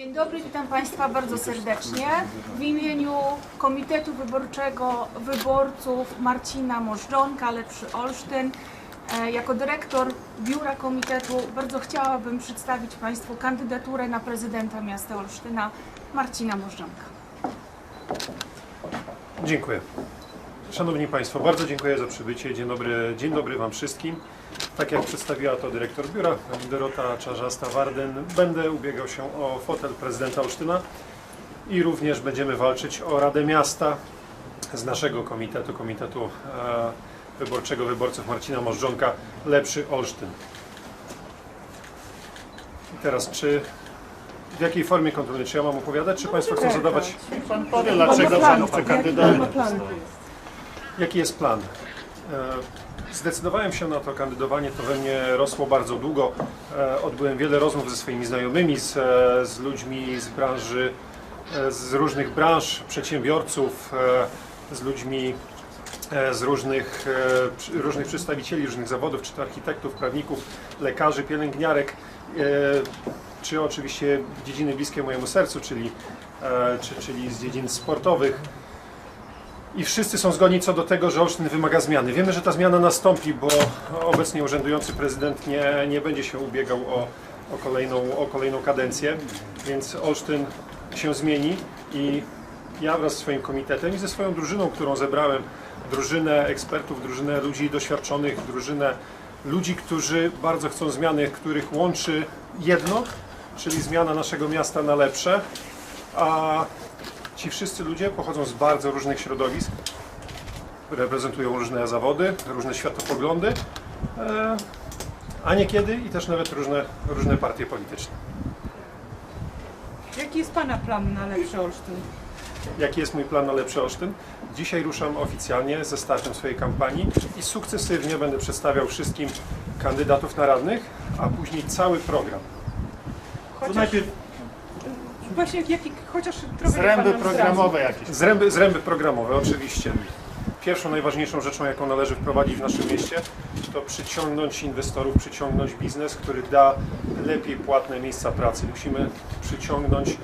Dzień dobry, witam Państwa bardzo serdecznie. W imieniu Komitetu Wyborczego Wyborców Marcina Możdżonka, Lepszy Olsztyn, e, jako dyrektor biura komitetu bardzo chciałabym przedstawić Państwu kandydaturę na prezydenta miasta Olsztyna Marcina Możdżonka. Dziękuję. Szanowni Państwo, bardzo dziękuję za przybycie. Dzień dobry, dzień dobry Wam wszystkim. Tak jak przedstawiła to dyrektor biura, pani Dorota Czarzasta-Warden, będę ubiegał się o fotel prezydenta Olsztyna i również będziemy walczyć o Radę Miasta z naszego komitetu, Komitetu e, Wyborczego Wyborców Marcina Możdżonka, Lepszy Olsztyn. I teraz, czy w jakiej formie kontrolnej? Czy ja mam opowiadać, czy Państwo chcą zadawać Pan powie, dlaczego pan chce kandydować. Jaki jest plan? E, Zdecydowałem się na to kandydowanie, to we mnie rosło bardzo długo. E, Odbyłem wiele rozmów ze swoimi znajomymi, z, e, z ludźmi z branży, z różnych branż, przedsiębiorców, z ludźmi z różnych, różnych przedstawicieli różnych zawodów, czy to architektów, prawników, lekarzy, pielęgniarek, czy oczywiście dziedziny bliskie mojemu sercu, czyli, czy, czyli z dziedzin sportowych. I wszyscy są zgodni co do tego, że Olsztyn wymaga zmiany. Wiemy, że ta zmiana nastąpi, bo obecnie urzędujący prezydent nie, nie będzie się ubiegał o, o, kolejną, o kolejną kadencję, więc Olsztyn się zmieni i ja wraz z swoim komitetem i ze swoją drużyną, którą zebrałem, drużynę ekspertów, drużynę ludzi doświadczonych, drużynę ludzi, którzy bardzo chcą zmiany, których łączy jedno, czyli zmiana naszego miasta na lepsze, a Ci wszyscy ludzie pochodzą z bardzo różnych środowisk, reprezentują różne zawody, różne światopoglądy, e, a niekiedy i też nawet różne, różne partie polityczne. Jaki jest Pana plan na lepszy Olsztyn? Jaki jest mój plan na lepszy Olsztyn? Dzisiaj ruszam oficjalnie ze startem swojej kampanii i sukcesywnie będę przedstawiał wszystkim kandydatów na radnych, a później cały program. To Chociaż, najpierw właśnie jaki, chociaż trochę zręby programowe jakieś. Zręby, zręby programowe, oczywiście. Pierwszą, najważniejszą rzeczą, jaką należy wprowadzić w naszym mieście, to przyciągnąć inwestorów, przyciągnąć biznes, który da lepiej płatne miejsca pracy. Musimy przyciągnąć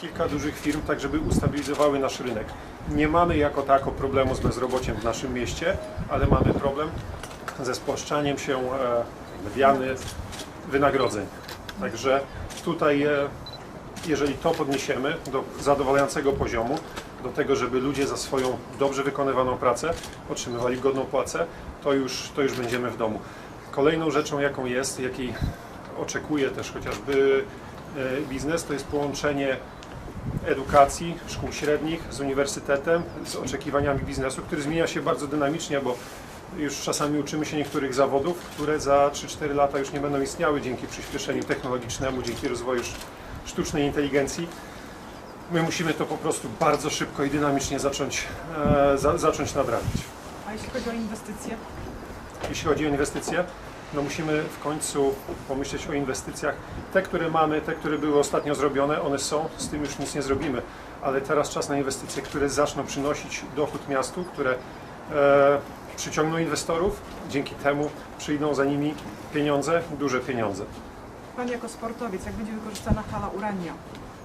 kilka dużych firm, tak żeby ustabilizowały nasz rynek. Nie mamy jako tako problemu z bezrobociem w naszym mieście, ale mamy problem ze spłaszczaniem się e, mediany wynagrodzeń. Także tutaj e, jeżeli to podniesiemy do zadowalającego poziomu, do tego, żeby ludzie za swoją dobrze wykonywaną pracę otrzymywali godną płacę, to już, to już będziemy w domu. Kolejną rzeczą, jaką jest, jakiej oczekuje też chociażby e, biznes, to jest połączenie edukacji, szkół średnich z uniwersytetem, z oczekiwaniami biznesu, który zmienia się bardzo dynamicznie, bo już czasami uczymy się niektórych zawodów, które za 3-4 lata już nie będą istniały dzięki przyspieszeniu technologicznemu, dzięki rozwoju sztucznej inteligencji. My musimy to po prostu bardzo szybko i dynamicznie zacząć, e, za, zacząć nadrabiać. A jeśli chodzi o inwestycje? Jeśli chodzi o inwestycje, no musimy w końcu pomyśleć o inwestycjach. Te, które mamy, te, które były ostatnio zrobione, one są, z tym już nic nie zrobimy. Ale teraz czas na inwestycje, które zaczną przynosić dochód miastu, które e, przyciągną inwestorów. Dzięki temu przyjdą za nimi pieniądze, duże pieniądze. Pan jako sportowiec, jak będzie wykorzystana hala Urania?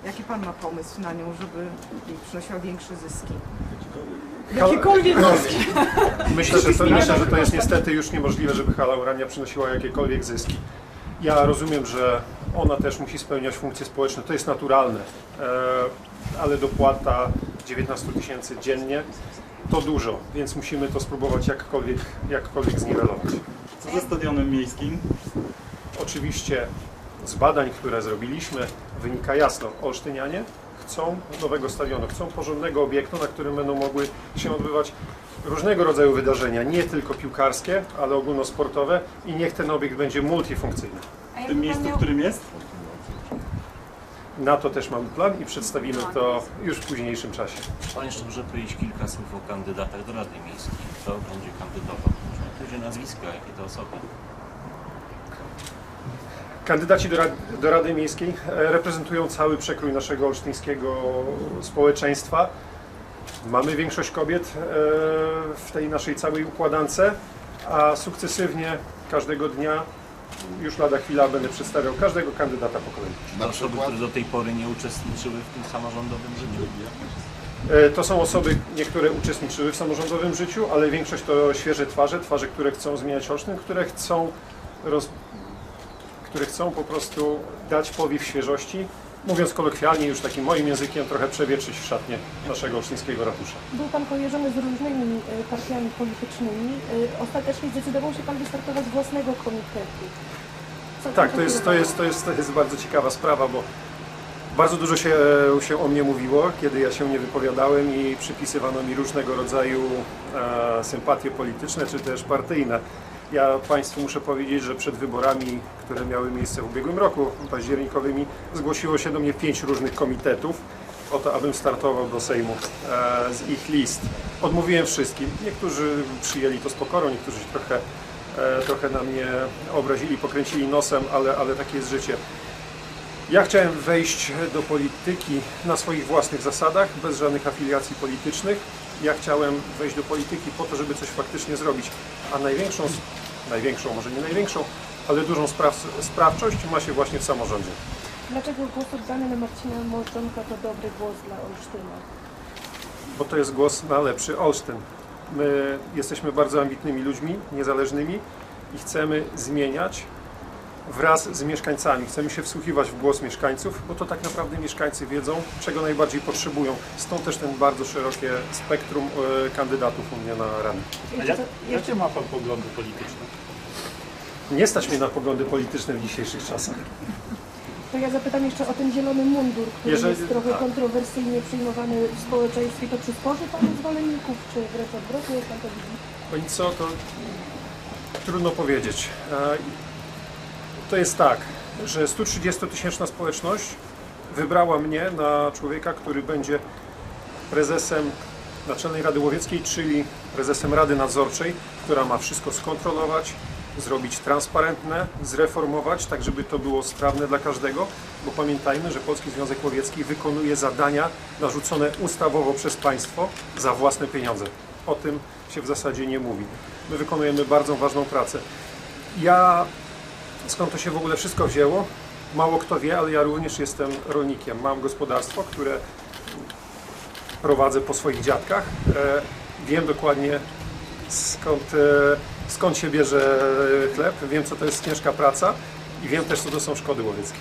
Jaki Pan ma pomysł na nią, żeby jej przynosiła większe zyski? Jakiekolwiek zyski. Myślę, że to, myślę, że to jest niestety już niemożliwe, żeby hala urania przynosiła jakiekolwiek zyski. Ja rozumiem, że ona też musi spełniać funkcje społeczne, to jest naturalne, e, ale dopłata 19 tysięcy dziennie to dużo, więc musimy to spróbować jakkolwiek, jakkolwiek zniwelować. Co ze stadionem miejskim? Oczywiście z badań, które zrobiliśmy, wynika jasno, Olsztynianie chcą nowego stadionu, chcą porządnego obiektu, na którym będą mogły się odbywać różnego rodzaju wydarzenia, nie tylko piłkarskie, ale ogólnosportowe i niech ten obiekt będzie multifunkcyjny. W tym miejscu, w którym jest? Na to też mamy plan i przedstawimy to już w późniejszym czasie. Pan jeszcze może powiedzieć kilka słów o kandydatach do Rady Miejskiej. Kto będzie kandydował? Później nazwiska, jakie to osoby. Kandydaci do, Rad- do Rady Miejskiej e, reprezentują cały przekrój naszego olsztyńskiego społeczeństwa. Mamy większość kobiet e, w tej naszej całej układance, a sukcesywnie każdego dnia już lada chwila będę przedstawiał każdego kandydata po kolei. To osoby, które do tej pory nie uczestniczyły w tym samorządowym życiu. E, To są osoby, niektóre uczestniczyły w samorządowym życiu, ale większość to świeże twarze, twarze, które chcą zmieniać Olsztyn, które chcą, roz... które chcą po prostu dać powiew świeżości, mówiąc kolokwialnie, już takim moim językiem, trochę przewietrzyć w szatnie naszego olsztyńskiego ratusza. Był Pan kojarzony z różnymi e, partiami politycznymi. E, Ostatecznie zdecydował się Pan wystartować z własnego komitetu. Co Tak, to jest, to, jest, to, jest, to jest bardzo ciekawa sprawa, bo bardzo dużo się, się o mnie mówiło, kiedy ja się nie wypowiadałem i przypisywano mi różnego rodzaju e, sympatie polityczne czy też partyjne. Ja Państwu muszę powiedzieć, że przed wyborami, które miały miejsce w ubiegłym roku, październikowymi, zgłosiło się do mnie pięć różnych komitetów o to, abym startował do Sejmu e, z ich list. Odmówiłem wszystkim. Niektórzy przyjęli to z pokorą, niektórzy się trochę e, trochę na mnie obrazili, pokręcili nosem, ale, ale takie jest życie. Ja chciałem wejść do polityki na swoich własnych zasadach, bez żadnych afiliacji politycznych. Ja chciałem wejść do polityki po to, żeby coś faktycznie zrobić, a największą, największą, może nie największą, ale dużą spraw, sprawczość ma się właśnie w samorządzie. Dlaczego głos oddany na Marcina Możdżonka to dobry głos dla Olsztyna? bo to jest głos na lepszy Olsztyn. My jesteśmy bardzo ambitnymi ludźmi, niezależnymi i chcemy zmieniać wraz z mieszkańcami. Chcemy się wsłuchiwać w głos mieszkańców, bo to tak naprawdę mieszkańcy wiedzą, czego najbardziej potrzebują. Stąd też ten bardzo szerokie spektrum e, kandydatów u mnie na. A za- jakie ma Pan poglądy polityczne? Nie stać mnie na poglądy polityczne w dzisiejszych czasach. to ja zapytam jeszcze o ten zielony mundur, który Jeżeli- jest trochę tak. kontrowersyjnie przyjmowany w społeczeństwie. To przysporzy Panu zwolenników, czy wręcz odwrotnie, jak Pan to widzi? Oni co, to trudno powiedzieć. To jest tak, że 130-tysięczna społeczność wybrała mnie na człowieka, który będzie prezesem Naczelnej Rady Łowieckiej, czyli prezesem Rady Nadzorczej, która ma wszystko skontrolować, zrobić transparentne, zreformować, tak żeby to było sprawne dla każdego, bo pamiętajmy, że Polski Związek Łowiecki wykonuje zadania narzucone ustawowo przez państwo za własne pieniądze. O tym się w zasadzie nie mówi. My wykonujemy bardzo ważną pracę. Ja, skąd to się w ogóle wszystko wzięło? Mało kto wie, ale ja również jestem rolnikiem. Mam gospodarstwo, które prowadzę po swoich dziadkach. E, wiem dokładnie skąd, e, skąd się bierze chleb, wiem co to jest ciężka praca i wiem też co to są szkody łowieckie.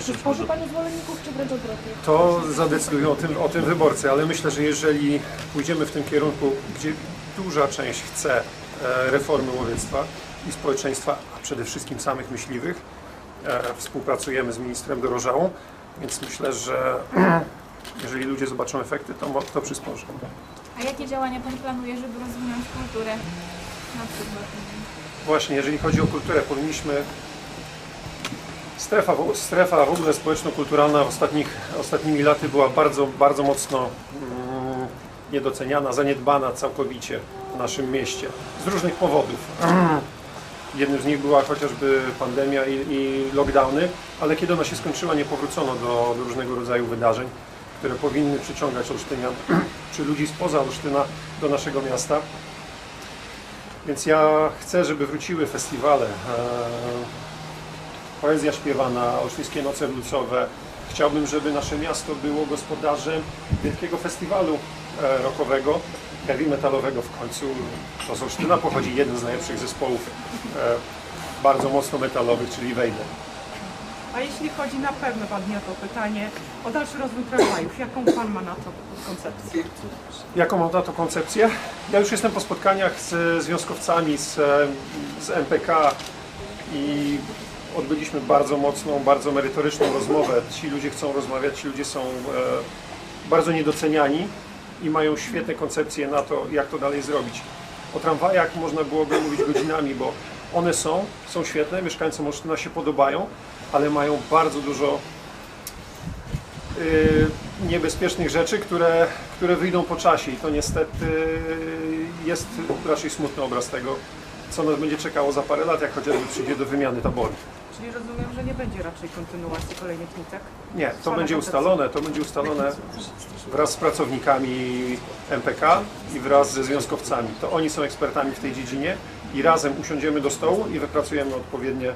Przysporzy Panu zwolenników, czy wręcz odwrotnie? To zadecydują o tym, o tym wyborcy, ale myślę, że jeżeli pójdziemy w tym kierunku, gdzie duża część chce e, reformy łowiectwa i społeczeństwa, a przede wszystkim samych myśliwych, e, współpracujemy z ministrem Dorożałą, więc myślę, że jeżeli ludzie zobaczą efekty, to to przysporzy. A jakie działania Pan planuje, żeby rozwinąć kulturę? Na przykład. Właśnie, jeżeli chodzi o kulturę, powinniśmy. Strefa, strefa w ogóle społeczno-kulturalna w ostatnich, ostatnimi laty była bardzo, bardzo mocno mm, niedoceniana, zaniedbana całkowicie w naszym mieście z różnych powodów. Jednym z nich była chociażby pandemia i, i lockdowny, ale kiedy ona się skończyła, nie powrócono do, do różnego rodzaju wydarzeń, które powinny przyciągać Olsztynian czy ludzi spoza Olsztyna do naszego miasta. Więc ja chcę, żeby wróciły festiwale. e, Poezja śpiewana, Olsztyńskie Noce Lucowe. Chciałbym, żeby nasze miasto było gospodarzem wielkiego festiwalu e, rockowego, heavy metalowego w końcu. To z Olsztyna pochodzi jeden z najlepszych zespołów e, bardzo mocno metalowych, czyli Wejdę. A jeśli chodzi na pewno o to pytanie o dalszy rozwój tramwajów, jaką Pan ma na to koncepcję? Jaką mam na to koncepcję? Ja już jestem po spotkaniach z związkowcami z, z MPK i odbyliśmy bardzo mocną, bardzo merytoryczną rozmowę. Ci ludzie chcą rozmawiać, ci ludzie są e, bardzo niedoceniani i mają świetne koncepcje na to, jak to dalej zrobić. O tramwajach można byłoby mówić godzinami, bo one są, są świetne, mieszkańcom Olsztyna się podobają, ale mają bardzo dużo y, niebezpiecznych rzeczy, które, które wyjdą po czasie i to niestety jest raczej smutny obraz tego, co nas będzie czekało za parę lat, jak chociażby przyjdzie do wymiany taboru. Czyli rozumiem, że nie będzie raczej kontynuacji kolejnych nitek. Nie, to Same będzie koncepcje. ustalone, to będzie ustalone wraz z pracownikami MPK i wraz ze związkowcami. To oni są ekspertami w tej dziedzinie i razem usiądziemy do stołu i wypracujemy odpowiednie,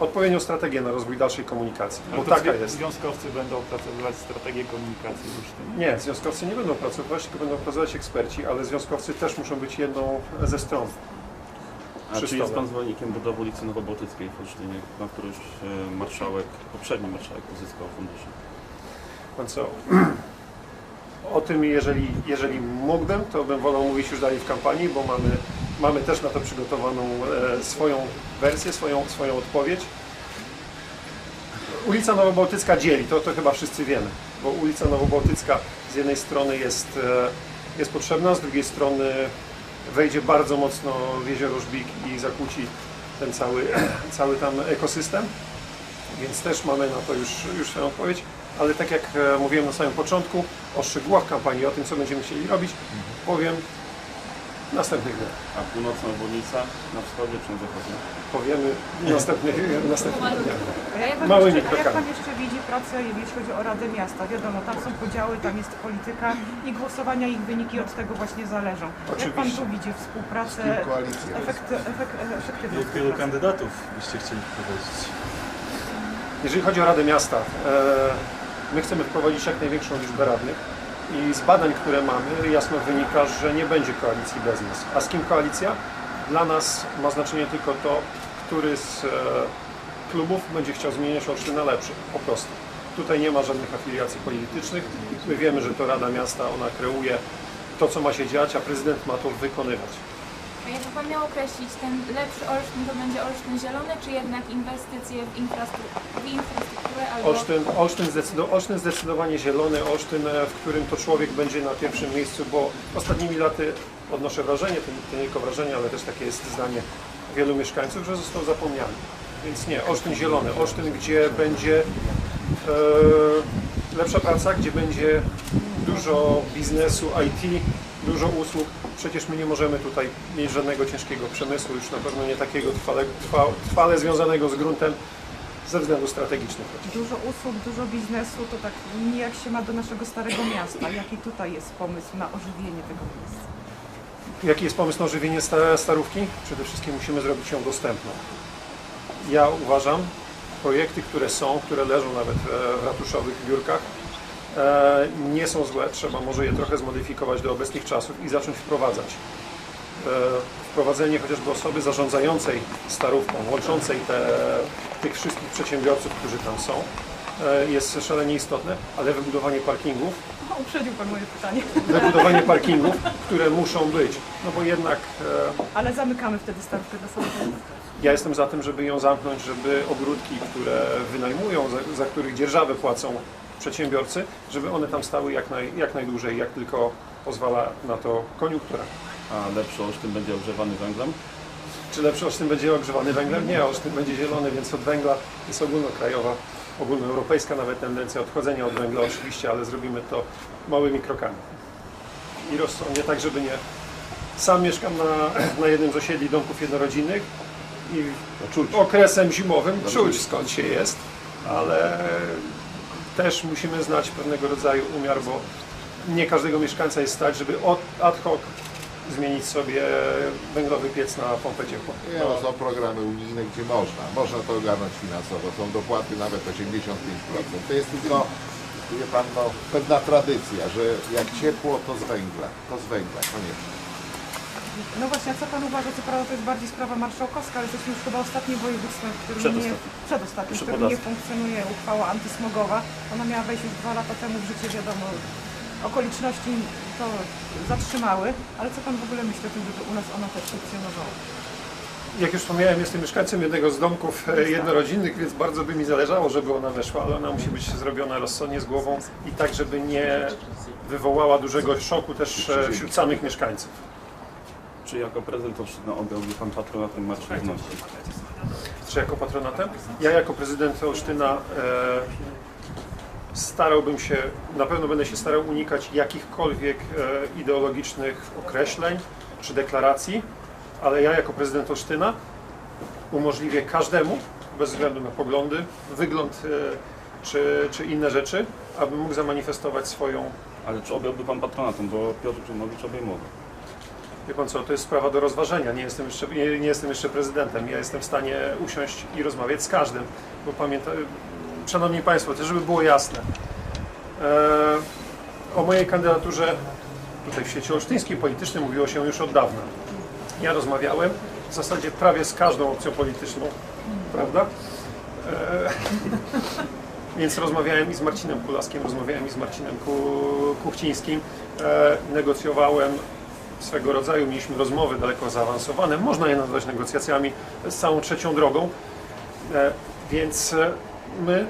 odpowiednią strategię na rozwój dalszej komunikacji. Bo to taka zwi- jest. Związkowcy będą opracowywać strategię komunikacji. Nie, związkowcy nie będą pracować, tylko będą pracować eksperci, ale związkowcy też muszą być jedną ze stron. A czy jest. Pan zwolennikiem budowy ulicy Nowobałtyckiej w Olsztynie, na którą już e, marszałek, poprzedni marszałek uzyskał fundusze? Pan co? O tym, jeżeli, jeżeli mógłbym, to bym wolał mówić już dalej w kampanii, bo mamy, mamy też na to przygotowaną e, swoją wersję, swoją, swoją odpowiedź. Ulica Nowobałtycka dzieli, to, to chyba wszyscy wiemy, bo ulica Nowobałtycka z jednej strony jest, e, jest potrzebna, z drugiej strony wejdzie bardzo mocno w jezioro Żbik i zakłóci ten cały, cały tam ekosystem, więc też mamy na to już, już swoją odpowiedź. Ale tak jak e, mówiłem na samym początku, o szczegółach kampanii, o tym, co będziemy chcieli robić, powiem w następnych dniach. A północna obwodnica na wschodzie czy na zachodzie? Powiemy w następnych, w następnych dniach. A jak pan, Małymi jeszcze, jak pan jeszcze widzi pracę, jeśli chodzi o Radę Miasta? Wiadomo, tam są podziały, tam jest polityka i głosowania, ich wyniki od tego właśnie zależą. Jak pan Oczywiście. tu widzi współpracę, efekt, efekt, efektywność? Jak wielu kandydatów byście chcieli wprowadzić? Jeżeli chodzi o Radę Miasta, e, my chcemy wprowadzić jak największą liczbę radnych i z badań, które mamy, jasno wynika, że nie będzie koalicji bez nas. A z kim koalicja? Dla nas ma znaczenie tylko to, który z e, klubów będzie chciał zmieniać Olsztyn na lepszy, po prostu. Tutaj nie ma żadnych afiliacji politycznych. My wiemy, że to Rada Miasta, ona kreuje to, co ma się dziać, a prezydent ma to wykonywać. A jakby Pan miał określić ten lepszy Olsztyn, to będzie Olsztyn zielony, czy jednak inwestycje w, w infrastrukturę albo... Olsztyn, Olsztyn, Olsztyn zdecydowanie zielony, Olsztyn, e, w którym to człowiek będzie na pierwszym miejscu, bo ostatnimi laty odnoszę wrażenie, to nie tylko wrażenie, ale też takie jest zdanie wielu mieszkańców, że został zapomniany. Więc nie, Olsztyn zielony, Olsztyn, gdzie będzie e, lepsza praca, gdzie będzie dużo biznesu, IT, dużo usług. Przecież my nie możemy tutaj mieć żadnego ciężkiego przemysłu, już na pewno nie takiego trwale, trwa, trwale związanego z gruntem ze względów strategicznych. Dużo usług, dużo biznesu, to tak nijak się ma do naszego starego miasta. Jaki tutaj jest pomysł na ożywienie tego miejsca? Jaki jest pomysł na ożywienie sta- starówki? Przede wszystkim musimy zrobić ją dostępną. Ja uważam, projekty, które są, które leżą nawet e, w ratuszowych biurkach, nie są złe. Trzeba może je trochę zmodyfikować do obecnych czasów i zacząć wprowadzać. E, Wprowadzenie chociażby osoby zarządzającej starówką, łączącej te, tych wszystkich przedsiębiorców, którzy tam są, e, jest szalenie istotne, ale wybudowanie parkingów O, uprzedził pan moje pytanie. wybudowanie parkingów, które muszą być. No bo jednak e, Ale zamykamy wtedy starówkę dla samochodów. ja jestem za tym, żeby ją zamknąć, żeby ogródki, które wynajmują, za, za których dzierżawę płacą przedsiębiorcy, żeby one tam stały jak, naj, jak najdłużej, jak tylko pozwala na to koniunktura. A lepszy Olsztyn będzie ogrzewany węglem? Czy lepszy Olsztyn będzie ogrzewany węglem? Nie, Olsztyn będzie zielony, więc od węgla jest ogólnokrajowa, ogólnoeuropejska nawet tendencja odchodzenia od węgla oczywiście, ale zrobimy to małymi krokami. I rozsądnie, tak żeby nie... Sam mieszkam na, na jednym z osiedli domków jednorodzinnych i okresem zimowym czuć skąd się jest, ale też musimy znać pewnego rodzaju umiar, bo nie każdego mieszkańca jest stać, żeby ad hoc zmienić sobie węglowy piec na pompę ciepła. Nie, no, są programy unijne, gdzie można. Można to ogarnąć finansowo. Są dopłaty nawet 85%. To jest tylko, wie pan, no, pewna tradycja, że jak ciepło, to z węgla. To z węgla, koniecznie. No właśnie, a co pan uważa, co prawda to jest bardziej sprawa marszałkowska, ale jesteśmy już chyba ostatnim województwem, w którym nie, Przedostatnim. w którym nie funkcjonuje uchwała antysmogowa. Ona miała wejść już dwa lata temu w życie, wiadomo, okoliczności to zatrzymały, ale co pan w ogóle myśli o tym, żeby u nas ona też funkcjonowała? Jak już wspomniałem, jestem mieszkańcem jednego z domków e, jednorodzinnych, więc bardzo by mi zależało, żeby ona weszła, ale ona musi być zrobiona rozsądnie z głową i tak, żeby nie wywołała dużego szoku też e, wśród samych mieszkańców. Czy jako prezydent Olsztyna objąłby Pan patronatem marszałkowności? Czy jako patronatem? Ja jako prezydent Olsztyna e, starałbym się, na pewno będę się starał unikać jakichkolwiek e, ideologicznych określeń czy deklaracji, ale ja jako prezydent Olsztyna umożliwię każdemu, bez względu na poglądy, wygląd e, czy, czy inne rzeczy, aby mógł zamanifestować swoją Ale czy objąłby Pan patronatem, bo Piotr Czymowicz obejmował? Wie pan co, to jest sprawa do rozważenia. Nie jestem jeszcze, nie, nie jestem jeszcze prezydentem. Ja jestem w stanie usiąść i rozmawiać z każdym. Bo pamiętam, Szanowni Państwo, też żeby było jasne, e, o mojej kandydaturze tutaj w świecie olsztyńskim politycznym mówiło się już od dawna. Ja rozmawiałem w zasadzie prawie z każdą opcją polityczną, prawda? E, więc rozmawiałem i z Marcinem Kulaskiem, rozmawiałem i z Marcinem Ku- Kuchcińskim, e, negocjowałem swego rodzaju, mieliśmy rozmowy daleko zaawansowane, można je nazwać negocjacjami z całą trzecią drogą, e, więc e, my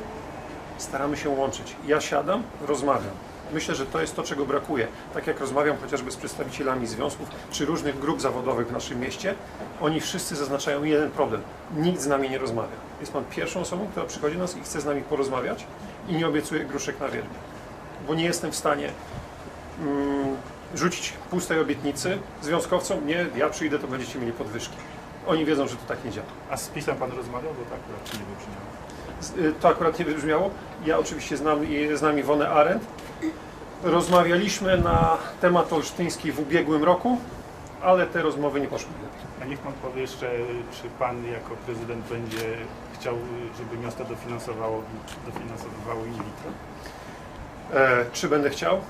staramy się łączyć. Ja siadam, rozmawiam. Myślę, że to jest to, czego brakuje. Tak jak rozmawiam chociażby z przedstawicielami związków czy różnych grup zawodowych w naszym mieście, oni wszyscy zaznaczają jeden problem. Nikt z nami nie rozmawia. Jest Pan pierwszą osobą, która przychodzi do nas i chce z nami porozmawiać i nie obiecuje gruszek na wielbi. Bo nie jestem w stanie mm, rzucić pustej obietnicy związkowcom, nie, ja przyjdę, to będziecie mieli podwyżki. Oni wiedzą, że to tak nie działa. A z PiSem pan rozmawiał, bo tak raczej nie wybrzmiało. Y, To akurat nie wybrzmiało. Ja oczywiście znam, znam Iwonę Arendt. Rozmawialiśmy na temat olsztyński w ubiegłym roku, ale te rozmowy nie poszły lepiej. A niech pan powie jeszcze, czy pan jako prezydent będzie chciał, żeby miasto dofinansowało, dofinansowywało in vitro? E, czy będę chciał?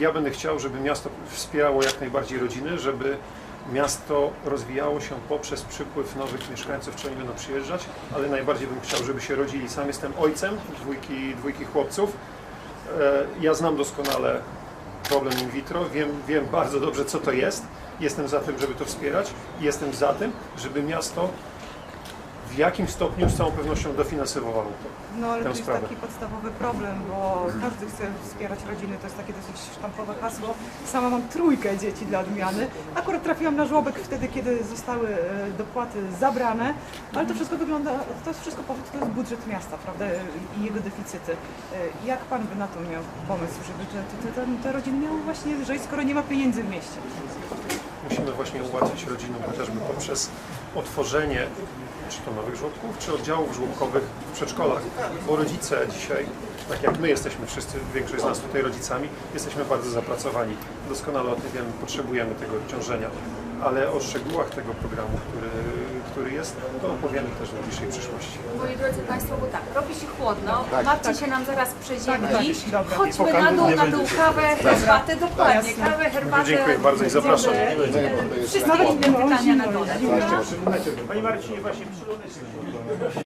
Ja będę chciał, żeby miasto wspierało jak najbardziej rodziny, żeby miasto rozwijało się poprzez przypływ nowych mieszkańców, czy oni będą przyjeżdżać, ale najbardziej bym chciał, żeby się rodzili. Sam jestem ojcem dwójki, dwójki chłopców. E, ja znam doskonale problem in vitro, wiem, wiem bardzo dobrze, co to jest. Jestem za tym, żeby to wspierać. Jestem za tym, żeby miasto w jakim stopniu z całą pewnością dofinansowało to. No ale to jest sprawę. taki podstawowy problem, bo każdy chce wspierać rodziny, to jest takie dosyć sztampowe hasło. Sama mam trójkę dzieci dla odmiany. Akurat trafiłam na żłobek wtedy, kiedy zostały e, dopłaty zabrane, ale to wszystko wygląda, to jest wszystko powód, to jest budżet miasta, prawda, e, i jego deficyty. E, Jak pan by na to miał pomysł, żeby te, te, te, te rodziny miały właśnie żyć, skoro nie ma pieniędzy w mieście? Musimy właśnie ułatwić rodzinom chociażby poprzez otworzenie czy to nowych żłobków, czy oddziałów żłobkowych w przedszkolach, bo rodzice dzisiaj, tak jak my jesteśmy wszyscy, większość z nas tutaj rodzicami, jesteśmy bardzo zapracowani. Doskonale o tym wiemy, potrzebujemy tego obciążenia, ale o szczegółach tego programu, który, który jest, to opowiemy też w najbliższej przyszłości. Moi drodzy Państwo, bo tak, robi się chłodno, Tak. Marcin się nam zaraz przeziębi. tak, dobra. Chodźmy na dół, na dół, kawę, herbatę, dokładnie, Jasne. kawę, herbatę. Dziękuję bardzo i zapraszam. Wszystkie inne pytania na dole. Panie Marcinie, właśnie przy